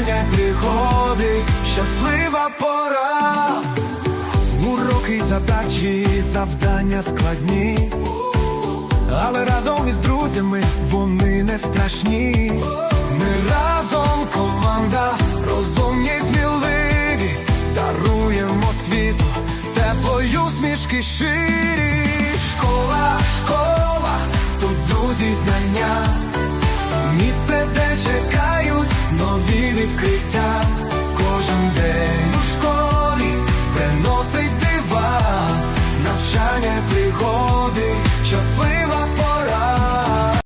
й пригоди, щаслива пора. Уроки задачі, завдання складні, але разом із друзями вони не страшні. Ми разом команда, розумні й сміливі, даруємо світу теплою смішки щирі. Школа, школа, тут друзі знання, місце, де чекають нові відкриття.